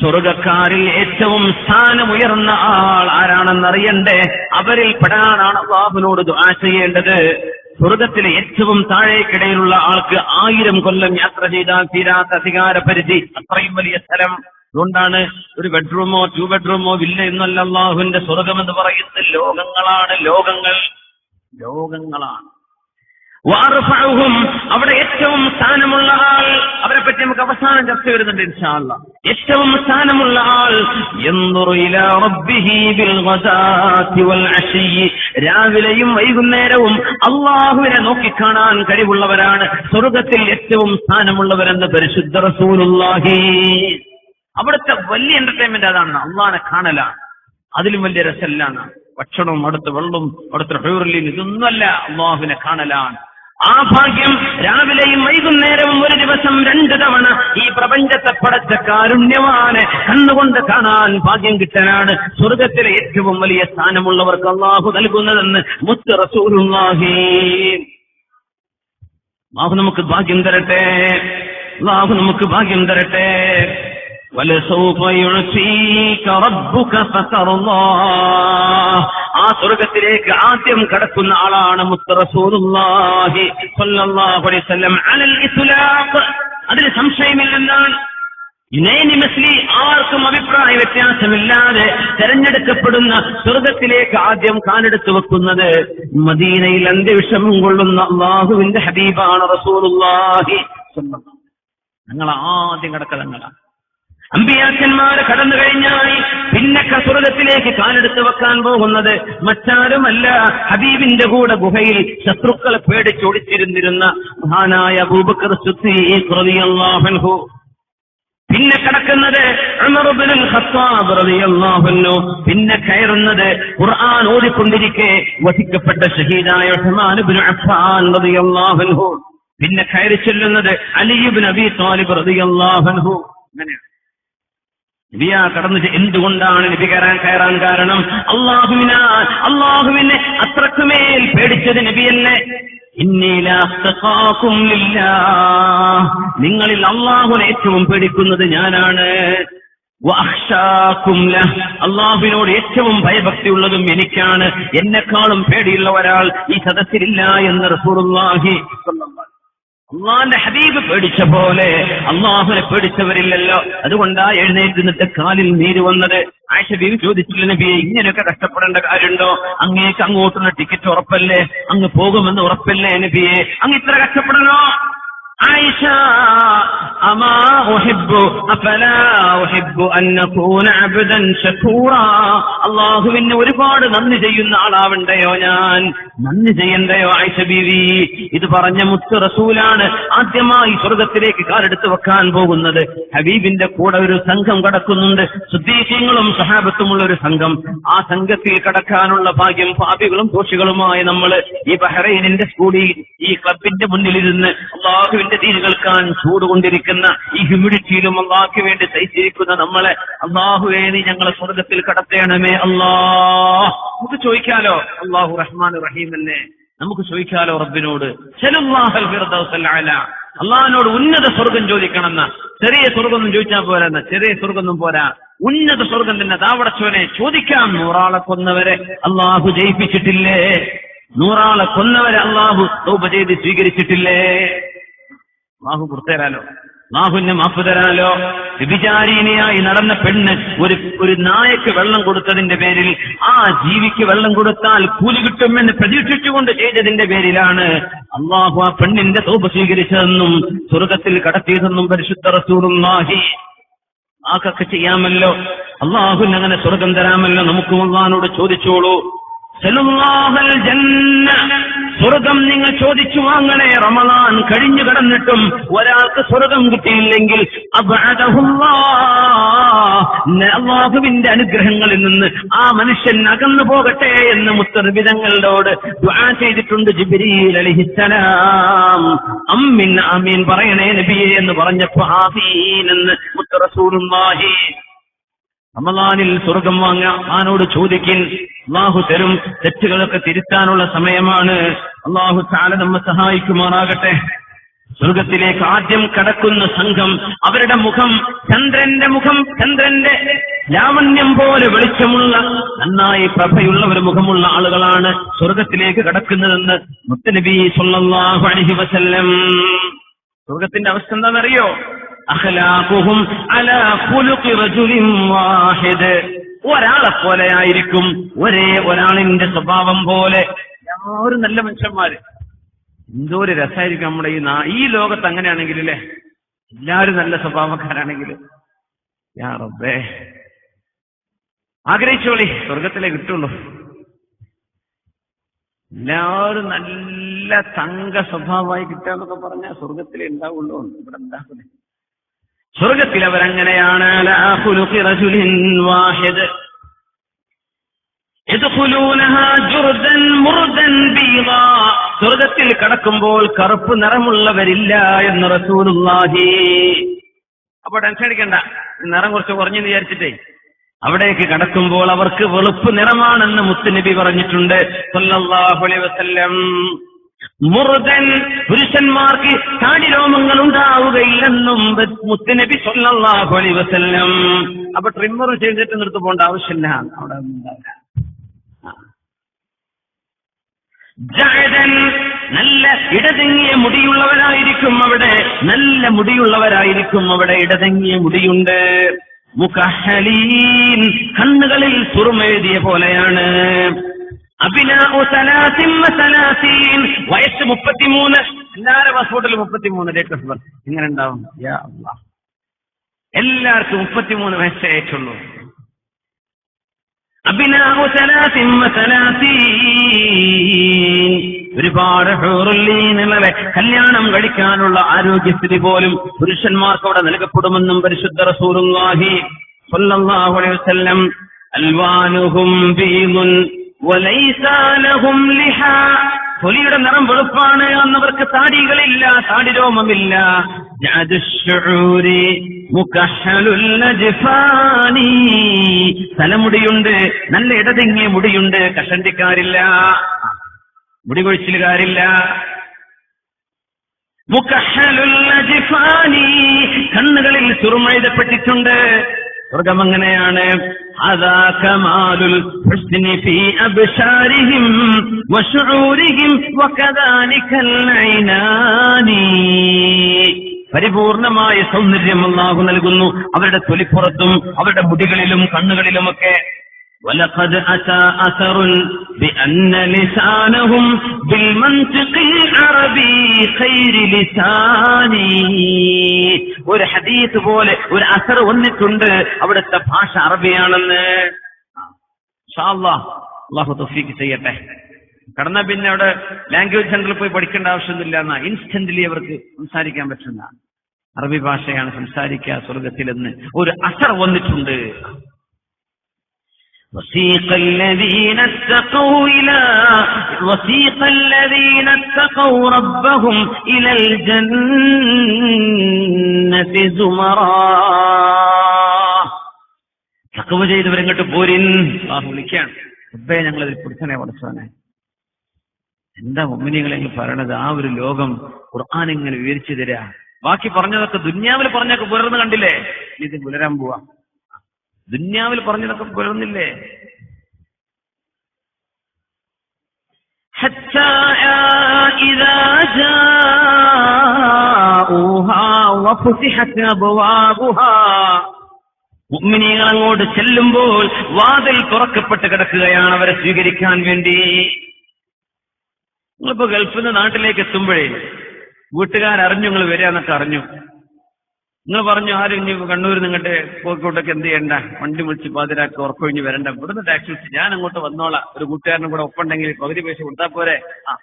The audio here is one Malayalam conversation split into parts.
സ്വർഗക്കാരിൽ ഏറ്റവും സ്ഥാനമുയർന്ന ആൾ ആരാണെന്നറിയണ്ടേ? അവരിൽ പെടാനാണ് അള്ളാഹുവിനോട് ദുആ ചെയ്യേണ്ടത്. സ്വർഗത്തിലെ ഏറ്റവും താഴേക്കിടയിലുള്ള ആൾക്ക് ആയിരം കൊല്ലം യാത്ര ചെയ്താൽ തീരാത്ത അധികാര പരിധി അത്രയും വലിയ സ്ഥലം. അതുകൊണ്ടാണ് ഒരു ബെഡ്റൂമോ ടു ബെഡ്റൂമോ വില്ല എന്നല്ല അള്ളാഹുവിന്റെ സ്വർഗം എന്ന് പറയുന്നത്. ലോകങ്ങളാണ് ലോകങ്ങൾ. ലോകങ്ങളാണ്. അവിടെ ഏറ്റവും സ്ഥാനമുള്ള ആൾ. അവരെ പറ്റി നമുക്ക് അവസാനം ചർച്ച വരുന്നുണ്ട് ഇൻഷാല്ല ഏറ്റവും സ്ഥാനമുള്ള ആൾ രാവിലെയും വൈകുന്നേരവും അള്ളാഹുവിനെ നോക്കിക്കാണാൻ കഴിവുള്ളവരാണ്. സ്വർഗത്തിൽ ഏറ്റവും സ്ഥാനമുള്ളവരെന്ന് പരിശുദ്ധ റസൂലുള്ളാഹി. അവിടുത്തെ വലിയ എന്റർടൈൻമെന്റ് അതാണ്. അള്ളാഹനെ കാണലാണ് അതിലും വലിയ രസല്ലാണ് ഭക്ഷണവും അടുത്ത വെള്ളവും അടുത്ത ഹൈറലിയും ഇതൊന്നുമല്ല അള്ളാഹുവിനെ കാണലാണ് ആ ഭാഗ്യം രാവിലെയും വൈകുന്നേരവും ഒരു ദിവസം രണ്ട് തവണ ഈ പ്രപഞ്ചത്തെ പടച്ച കാരുണ്യമാണ്. കണ്ണുകൊണ്ട് കാണാൻ ഭാഗ്യം കിട്ടാനാണ് സ്വർഗത്തിലെ ഏറ്റവും വലിയ സ്ഥാനമുള്ളവർക്ക് അള്ളാഹു നൽകുന്നതെന്ന് മുത്ത് റസൂലുള്ളാഹി. അള്ളാഹു നമുക്ക് ഭാഗ്യം തരട്ടെ. അള്ളാഹു നമുക്ക് ഭാഗ്യം തരട്ടെ. ആ സ്വർഗത്തിലേക്ക് ആദ്യം കടക്കുന്ന ആളാണ് മുത്ത് റസൂലുള്ളാഹി സ്വല്ലല്ലാഹു അലൈഹി വസല്ലം അലൽ ഇസ്ലാഖ്. അതിൽ സംശയമില്ലെന്നാണ്. യുനൈനിമസ്ലി ആർക്കും അഭിപ്രായ വ്യത്യാസമില്ലാതെ തെരഞ്ഞെടുക്കപ്പെടുന്ന സ്വർഗത്തിലേക്ക് ആദ്യം കാലെടുത്ത് വെക്കുന്നത് മദീനയിൽ അന്ത്യവിഷമം കൊള്ളുന്ന അള്ളാഹുവിന്റെ ഹബീബാണ് സ്വല്ലല്ലാഹു ഞങ്ങൾ ആദ്യം കിടക്കലങ്ങളാണ്. അമ്പിയാക്കന്മാര് കടന്നു കഴിഞ്ഞാൽ പിന്നെ കസുറത്തിലേക്ക് കാലെടുത്ത് വെക്കാൻ പോകുന്നത് മറ്റാരുമല്ല. ഹബീബിന്റെ കൂടെ ഗുഹയിൽ ശത്രുക്കളെ പേടിച്ചൊടിച്ചിരുന്നിരുന്ന മഹാനായ അബൂബക്കർ പിന്നെ കിടക്കുന്നത് പിന്നെ കയറുന്നത് ഖുർആൻ ഓടിക്കൊണ്ടിരിക്കെ വധിക്കപ്പെട്ട ഷഹീദായ പിന്നെ കയറി ചെല്ലുന്നത് അലിയുബിൻ അബി താലിബ് റതിയാഹൻഹു അങ്ങനെയാണ്. നബിയ കടന്ന് എന്തുകൊണ്ടാണ് നബി കയറാൻ കയറാൻ കാരണം? അള്ളാഹുവിനാ അള്ളാഹുവിനെ അത്രക്കുമേൽ പേടിച്ചത് നബിയല്ലേ ഇന്നീലാക്കും നിങ്ങളിൽ അള്ളാഹുനെ ഏറ്റവും പേടിക്കുന്നത് ഞാനാണ്. അള്ളാഹുവിനോട് ഏറ്റവും ഭയഭക്തിയുള്ളതും എനിക്കാണ്. എന്നെക്കാളും പേടിയുള്ള ഒരാൾ ഈ സദസ്സിലില്ല എന്ന് അലൈഹി അള്ളാന്റെ ഹബീബ് പേടിച്ച പോലെ അള്ളാഹുനെ പേടിച്ചവരില്ലല്ലോ. അതുകൊണ്ടാ എഴുന്നേറ്റ് നിന്നിട്ട് കാലിൽ നീര് വന്നത്. ആയിഷ ബീവി ചോദിച്ചില്ല നബിയെ ഇങ്ങനെയൊക്കെ കഷ്ടപ്പെടേണ്ട കാര്യമുണ്ടോ? അങ്ങേക്ക് അങ്ങോട്ടുള്ള ടിക്കറ്റ് ഉറപ്പല്ലേ? അങ്ങ് പോകുമെന്ന് ഉറപ്പല്ലേ നബിയെ? അങ്ങ് ഇത്ര കഷ്ടപ്പെടണോ? ആയിഷ അമാ ഉഹിബ്ബു അഫലാ ഉഹിബ്ബു അൻ നകൂന അബ്ദൻ ശകൂറാ അള്ളാഹുവിന് ഒരുപാട് നന്ദി ചെയ്യുന്ന ആളാവണ്ടയോ ഞാൻ? നന്ദി ചെയ്യണ്ടയോ ആയിഷ ബീവി? ഇത് പറഞ്ഞ മുത്ത് റസൂലാണ് ആദ്യമായി സ്വർഗത്തിലേക്ക് കാലെടുത്ത് വെക്കാൻ പോകുന്നത്. ഹബീബിന്റെ കൂടെ ഒരു സംഘം കടക്കുന്നുണ്ട്. സുദ്ദീഖ്യങ്ങളും സഹാബത്തുമുള്ള ഒരു സംഘം. ആ സംഘത്തിൽ കടക്കാനുള്ള ഭാഗ്യം പാപികളും ദോഷികളുമായ നമ്മൾ ഈ ബഹ്റൈനിന്റെ സ്കൂളിൽ ഈ ക്ലബിന്റെ മുന്നിലിരുന്ന് അള്ളാഹുവിന്റെ ദീന് കേൾക്കാൻ ചൂടുകൊണ്ടിരിക്കുന്ന ഈ ഹ്യൂമിഡിറ്റിയിലും അള്ളാഹ്ക്ക് വേണ്ടി സഹിച്ചിരിക്കുന്ന നമ്മളെ. അള്ളാഹുവേ നീ ഞങ്ങളെ സ്വർഗത്തിൽ കടത്തേണമേ അള്ളാഹ് നമുക്ക് ചോദിക്കാലോ? അള്ളാഹു റഹ്മാൻ റഹീം അല്ലേ? നമുക്ക് ചോദിക്കാലോ റബ്ബിനോട്. അള്ളാഹിനോട് ഉന്നത സ്വർഗം ചോദിക്കണമെന്ന. ചെറിയ സ്വർഗമൊന്നും ചോദിച്ചാൽ പോരാ ചെറിയ സ്വർഗമൊന്നും പോരാ. ഉന്നത സ്വർഗം തന്നെ താവടച്ചവനെ ചോദിക്കാം. നൂറാളെ കൊന്നവരെ അള്ളാഹു ജയിപ്പിച്ചിട്ടില്ലേ? നൂറാളെ കൊന്നവരെ അള്ളാഹു ചെയ്ത് സ്വീകരിച്ചിട്ടില്ലേ? അള്ളാഹു പുറത്തേരാലോ ബാഹുവിനെ മാപ്പ് തരാലോ? വ്യഭിചാരീനിയായി നടന്ന പെണ്ണ് ഒരു ഒരു നായക്ക് വെള്ളം കൊടുത്തതിന്റെ പേരിൽ ആ ജീവിക്ക് വെള്ളം കൊടുത്താൽ കൂലി കിട്ടുമെന്ന് പ്രതീക്ഷിച്ചുകൊണ്ട് ചെയ്തതിന്റെ പേരിലാണ് അള്ളാഹു ആ പെണ്ണിന്റെ തോപ്പ് സ്വീകരിച്ചതെന്നും സ്വർഗത്തിൽ കടത്തിയതെന്നും പരിശുദ്ധ റസൂലുള്ളാഹി. ആക്കൊക്കെ ചെയ്യാമല്ലോ? അള്ളാഹുവിന് അങ്ങനെ സ്വർഗം തരാമല്ലോ? നമുക്കും അള്ളഹാനോട് ചോദിച്ചോളൂ. സ്വർഗം നിങ്ങൾ ചോദിച്ചു വാങ്ങണേ റമദാൻ കഴിഞ്ഞു കടന്നിട്ടും ഒരാൾക്ക് സ്വർഗം കിട്ടിയില്ലെങ്കിൽ. അള്ളാഹുവിന്റെ അനുഗ്രഹങ്ങളിൽ നിന്ന് ആ മനുഷ്യൻ അകന്നു പോകട്ടെ എന്ന് മുത്തർവിധങ്ങളോട് ചെയ്തിട്ടുണ്ട് അമ്മിൻ അമീൻ പറയണേ നബിയെ എന്ന് പറഞ്ഞപ്പോ ആമീൻ എന്ന് മുത്തറസൂലുള്ളാഹി റമദാനിൽ സ്വർഗം വാങ്ങ. ആനോട് ചോദിക്കിൻ അള്ളാഹു തരും തെറ്റുകളൊക്കെ തിരുത്താനുള്ള സമയമാണ്. അള്ളാഹു താല നമ്മെ സഹായിക്കുമാറാകട്ടെ. സ്വർഗത്തിലേക്ക് ആദ്യം കടക്കുന്ന സംഘം അവരുടെ മുഖം ചന്ദ്രന്റെ മുഖം ചന്ദ്രന്റെ ലാവണ്യം പോലെ വെളിച്ചമുള്ള നന്നായി പ്രഭയുള്ള ഒരു മുഖമുള്ള ആളുകളാണ് സ്വർഗത്തിലേക്ക് കടക്കുന്നതെന്ന് മുത്തനബി സ്വല്ലാഹു അലൈഹി വസല്ലം. സ്വർഗത്തിന്റെ അവസ്ഥ എന്താണെന്നറിയോ? അഖലാഖുഹും അലാ റജുലിൻ വാഹിദ്. ഒരാളെ പോലെ ആയിരിക്കും ഒരേ ഒരാളിന്റെ സ്വഭാവം പോലെ. എല്ലാവരും നല്ല മനുഷ്യന്മാര്. എന്തോ ഒരു രസമായിരിക്കും നമ്മുടെ ഈ ഈ ലോകത്ത് അങ്ങനെയാണെങ്കിൽ അല്ലേ എല്ലാവരും നല്ല സ്വഭാവക്കാരാണെങ്കിൽ. യാ റബ്ബേ. ആഗ്രഹിച്ചോളി സ്വർഗത്തിലേ കിട്ടുള്ളൂ. എല്ലാവരും നല്ല തങ്ക സ്വഭാവമായി കിട്ടാന്നൊക്കെ പറഞ്ഞാൽ സ്വർഗത്തിലേ ഉണ്ടാവുള്ളൂ. ഇവിടെ ഉണ്ടാക്കുന്നത് സ്വർഗത്തിൽ അവരങ്ങനെയാണ്. സ്വർഗത്തിൽ കടക്കുമ്പോൾ കറുപ്പ് നിറമുള്ളവരില്ല എന്ന് റസൂലുള്ളാഹി. അപ്പൊ ടെൻഷൻ അടിക്കണ്ട. നിറം കുറച്ച് കുറഞ്ഞു വിചാരിച്ചിട്ടേ. അവിടേക്ക് കടക്കുമ്പോൾ അവർക്ക് വെളുപ്പ് നിറമാണെന്ന് മുത്തുനബി പറഞ്ഞിട്ടുണ്ട്. സല്ലല്ലാഹു അലൈഹി വസല്ലം. മുറുദൻ പുരുഷന്മാർക്ക് താടി രോമങ്ങൾ ഉണ്ടാവുകയില്ലെന്നും മുത്തനബി സല്ലല്ലാഹു അലൈഹി വസല്ലം. അപ്പൊ ട്രിമ്മർ ചെയ്തിട്ട് നിർത്തു പോകേണ്ട ആവശ്യമില്ല. അവിടെ ഉണ്ടാവില്ല ജഅദൻ നല്ല ഇടതെങ്ങിയ മുടിയുള്ളവരായിരിക്കും അവിടെ. നല്ല മുടിയുള്ളവരായിരിക്കും അവിടെ. ഇടതെങ്ങിയ മുടിയുണ്ട്. മുഖഹലീൻ കണ്ണുകളിൽ സുറുമെഴുതിയ പോലെയാണ്. വയസ്സ് മുപ്പത്തിമൂന്ന്. എല്ലാവരുടെ പാസ്പോർട്ടിൽ മുപ്പത്തിമൂന്ന് ഡേറ്റ് ഓഫ് ബർത്ത് ഇങ്ങനെ ഉണ്ടാവും. എല്ലാവർക്കും മുപ്പത്തിമൂന്ന് വയസ്സേ ആയിട്ടുള്ളൂ. അഭിനാഹു സലാസിൻ. വസലാസീൻ. ഒരുപാട് ഹൂറുല്ലീനുകളെ കല്യാണം കഴിക്കാനുള്ള ആരോഗ്യസ്ഥിതി പോലും പുരുഷന്മാർക്ക് അവിടെ നൽകപ്പെടുമെന്നും പരിശുദ്ധ റസൂറും അൽവാനുഹും ലിഹാ തൊലിയുടെ നിറം വെളുപ്പാണ് എന്നവർക്ക് താടികളില്ല താടി രോമമില്ല. തലമുടിയുണ്ട് നല്ല ഇടതിങ്ങിയ മുടിയുണ്ട് കഷണ്ടിക്കാരില്ല. മുടി കൊഴിച്ചിലുകാരില്ല മുക്കഷലുള്ള ജിഫാനി കണ്ണുകളിൽ സുറുമെഴുതപ്പെട്ടിട്ടുണ്ട് സ്വർഗം അങ്ങനെയാണ്. പരിപൂർണമായ സൗന്ദര്യം അല്ലാഹു നൽകുന്നു. അവരുടെ തൊലിപ്പുറത്തും അവരുടെ മുടികളിലും കണ്ണുകളിലുമൊക്കെ ولقد أتى أثر بأن لسانهم بالمنطق العربي خير لساني ഒരു ഹദീസ് പോലെ ഒരു അസർ വന്നിട്ടുണ്ട് അവിടുത്തെ ഭാഷ അറബിയാണെന്ന് ഇൻഷാ അല്ലാഹ് അള്ളാഹു തൗഫീക്ക് ചെയ്യട്ടെ കടന്ന പിന്നെ അവിടെ ലാംഗ്വേജ് സെന്ററിൽ പോയി പഠിക്കേണ്ട ആവശ്യമൊന്നുമില്ല എന്നാ ഇൻസ്റ്റന്റ്ലി അവർക്ക് സംസാരിക്കാൻ പറ്റുന്ന അറബി ഭാഷയാണ് സംസാരിക്കുക സ്വർഗത്തിലെന്ന് ഒരു അസർ വന്നിട്ടുണ്ട് وسيق الذين اتقوا إلى وسيق الذين اتقوا ربهم إلى الجنة زمرا തക്കവ ചെയ്തവരെങ്ങോട്ട് പോരിൻ അള്ളാഹു വിളിക്കാണ് റബ്ബേ ഞങ്ങളതിൽ പിടിച്ചനെ പഠിച്ചവനെ എന്താ മുമ്മിനികളെ പറയണത് ആ ഒരു ലോകം ഖുർആൻ ഇങ്ങനെ വിവരിച്ചു തരാ ബാക്കി പറഞ്ഞതൊക്കെ ദുന്യാവിൽ പറഞ്ഞൊക്കെ പുലർന്ന് കണ്ടില്ലേ ഇനി ഇത് പുലരാൻ പോവാ ദുന്യാവിൽ പറഞ്ഞതൊക്കെ പുലർന്നില്ലേ? ഉമ്മിനികൾ അങ്ങോട്ട് ചെല്ലുമ്പോൾ വാതിൽ തുറക്കപ്പെട്ട് കിടക്കുകയാണ് അവരെ സ്വീകരിക്കാൻ വേണ്ടി. നിങ്ങളിപ്പോ ഗൾഫിൽ നിന്ന് നാട്ടിലേക്ക് എത്തുമ്പോഴേ വീട്ടുകാരറിഞ്ഞു നിങ്ങൾ വരിക എന്നൊക്കെ അറിഞ്ഞു. നിങ്ങൾ പറഞ്ഞു ആരും ഇനി കണ്ണൂർ നിങ്ങളുടെ കോഴിക്കോട്ടൊക്കെ എന്ത് ചെയ്യണ്ട? വണ്ടി വിളിച്ച് പാതിരാക്കി ഉറക്കൊഴിഞ്ഞ് വരണ്ട. ഇവിടുന്ന് ടാക്സി വിളിച്ച് ഞാൻ അങ്ങോട്ട് വന്നോളാം. ഒരു കൂട്ടുകാരനും കൂടെ ഒപ്പുണ്ടെങ്കിൽ പകുതി പൈസ കൊടുത്താൽ പോരെ. ആ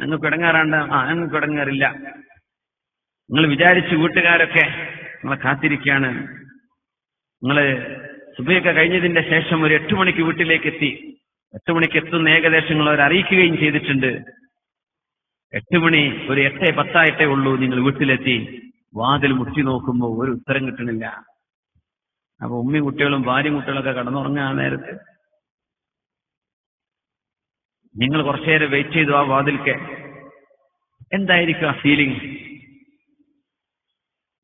നിങ്ങൾക്ക് ഇടങ്ങാറാണ്ട് ആ ഞങ്ങൾക്ക് ഇടങ്ങാറില്ല. നിങ്ങൾ വിചാരിച്ച് വീട്ടുകാരൊക്കെ നിങ്ങളെ കാത്തിരിക്കുകയാണ്. നിങ്ങൾ സുബയൊക്കെ കഴിഞ്ഞതിന്റെ ശേഷം ഒരു എട്ട് മണിക്ക് വീട്ടിലേക്ക് എത്തി. എട്ട് മണിക്ക് എത്തുന്ന ഏകദേശം അവർ അറിയിക്കുകയും ചെയ്തിട്ടുണ്ട്. എട്ട് മണി ഒരു എട്ടേ പത്തായിട്ടേ ഉള്ളൂ നിങ്ങൾ വീട്ടിലെത്തി. വാതിൽ മുട്ടി നോക്കുമ്പോൾ ഒരു ഉത്തരം കിട്ടണില്ല. അപ്പൊ ഉമ്മി കുട്ടികളും ഭാര്യ കുട്ടികളൊക്കെ കടന്നുറങ്ങാൻ നേരത്ത് നിങ്ങൾ കുറച്ചു നേരം വെയിറ്റ് ചെയ്തു ആ വാതിൽക്ക്. എന്തായിരിക്കും ആ ഫീലിംഗ്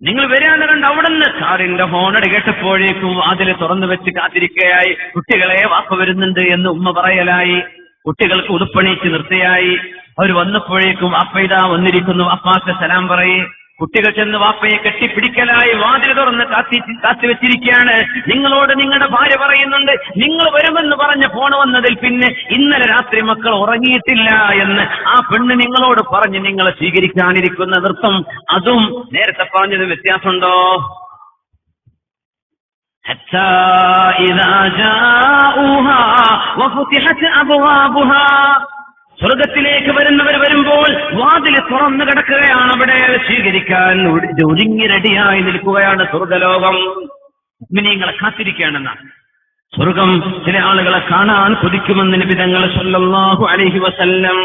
നിങ്ങൾ വരാന്ന് കണ്ട് നിന്ന് കാറിന്റെ ഹോണടി കേട്ടപ്പോഴേക്കും വാതിൽ തുറന്നു വെച്ച് കാത്തിരിക്കയായി കുട്ടികളെ വാപ്പ വരുന്നുണ്ട് എന്ന് ഉമ്മ പറയലായി. കുട്ടികൾക്ക് ഉടുപ്പണിച്ച് നിർത്തിയായി. അവർ വന്നപ്പോഴേക്കും അപ്പ ഇതാ വന്നിരിക്കുന്നു. അപ്പാക്ക് സലാം പറയേ. കുട്ടികൾ ചെന്ന് വാപ്പയെ കെട്ടിപ്പിടിക്കലായി വാതിൽ തുറന്ന് കാത്തി കാത്തുവെച്ചിരിക്കുകയാണ് നിങ്ങളോട് നിങ്ങളുടെ ഭാര്യ പറയുന്നുണ്ട് നിങ്ങൾ വരുമെന്ന് പറഞ്ഞ ഫോൺ വന്നതിൽ പിന്നെ ഇന്നലെ രാത്രി മക്കൾ ഉറങ്ങിയിട്ടില്ല എന്ന് ആ പെണ്ണ് നിങ്ങളോട് പറഞ്ഞ് നിങ്ങളെ സ്വീകരിക്കാനിരിക്കുന്ന നൃത്തം അതും നേരത്തെ പറഞ്ഞത് വ്യത്യാസമുണ്ടോ حتى إذا جاءوها وفتحت أبوابها സ്വർഗത്തിലേക്ക് വരുന്നവർ വരുമ്പോൾ വാതിൽ തുറന്നു കിടക്കുകയാണ് അവിടെ സ്വീകരിക്കാൻ ഒരുങ്ങി റെഡിയായി നിൽക്കുകയാണ് സ്വർഗലോകം. മിനിങ്ങളെ കാത്തിരിക്കുകയാണെന്ന സ്വർഗം ചില ആളുകളെ കാണാൻ കൊതിക്കുമെന്ന് നിബിതങ്ങൾ സല്ലല്ലാഹു അലൈഹി വസല്ലം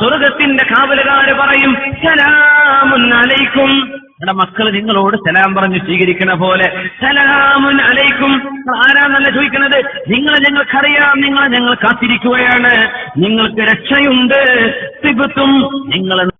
സ്വർഗത്തിന്റെ കാവലുകാര് പറയും സലാമുൻ അലൈക്കും. നമ്മുടെ മക്കൾ നിങ്ങളോട് സലാം പറഞ്ഞു സ്വീകരിക്കണ പോലെ സലാമുൻ അലൈക്കും. ആരാന്നല്ല ചോദിക്കുന്നത് നിങ്ങളെ ഞങ്ങൾക്കറിയാം നിങ്ങളെ ഞങ്ങൾ കാത്തിരിക്കുകയാണ്. നിങ്ങൾക്ക് രക്ഷയുണ്ട്. തിബത്തും നിങ്ങൾ